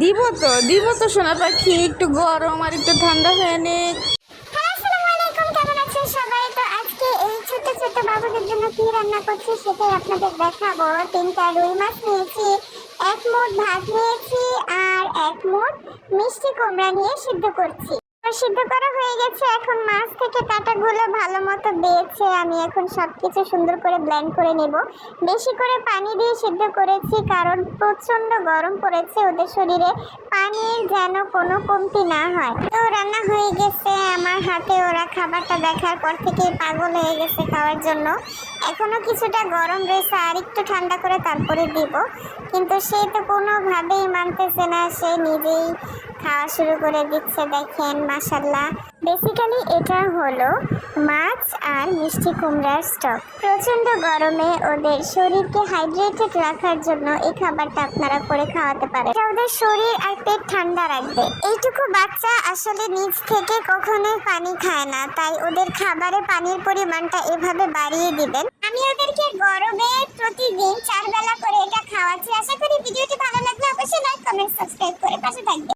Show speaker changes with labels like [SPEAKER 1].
[SPEAKER 1] দিব তো দিব তো সোনা পাখি, একটু গরম আর একটু ঠান্ডা হয়ে নে
[SPEAKER 2] হ্যাঁ জন্য কি রান্না করছি এক মুঠ ভাত নিয়েছি আর এক মুঠ মিষ্টি কুমড়া নিয়ে সিদ্ধ করছি। সিদ্ধ করা হয়ে গেছে। এখন মাছ থেকে কাঁটাগুলো ভালো মতো বেছে আমি এখন সবকিছু সুন্দর করে ব্লেন্ড করে নেব। বেশি করে পানি দিয়ে সিদ্ধ করেছি কারণ প্রচণ্ড গরম পড়েছে ওদের শরীরে। পানির যেন কোনো কমতি না হয়। তো রান্না হয়ে গেছে। আমার হাতে ওরা খাবারটা দেখার পর থেকে পাগল হয়ে গেছে খাওয়ার জন্য। এখনও কিছুটা গরম রয়েছে, আর একটু ঠান্ডা করে তারপরে দিব। কিন্তু সে তো কোনোভাবেই মানতেছে না, সে নিজেই খাওয়া শুরু করে দিচ্ছে, দেখেন মাসাল্লাহ বেসিক্যালি রান্না হলো মাছ আর মিষ্টি কুমড়ার স্টক। প্রচণ্ড গরমে ওদের শরীরকে হাইড্রেটেড রাখার জন্য এই খাবারটা আপনারা করে খাওয়াতে পারে ওদের শরীর আর পেট ঠান্ডা রাখবে। এইটুকু বাচ্চা আসলে নিজ থেকে কখনোই পানি খায় না, তাই ওদের খাবারে পানির পরিমাণটা এভাবে বাড়িয়ে দিবেন। আমি ওদেরকে গরমে প্রতিদিন চার বেলা করে এটা খাওয়াচ্ছি। আশা করি ভিডিওটি ভালো লাগলে অবশ্যই লাইক কমেন্ট সাবস্ক্রাইব করে পাশে থাকবে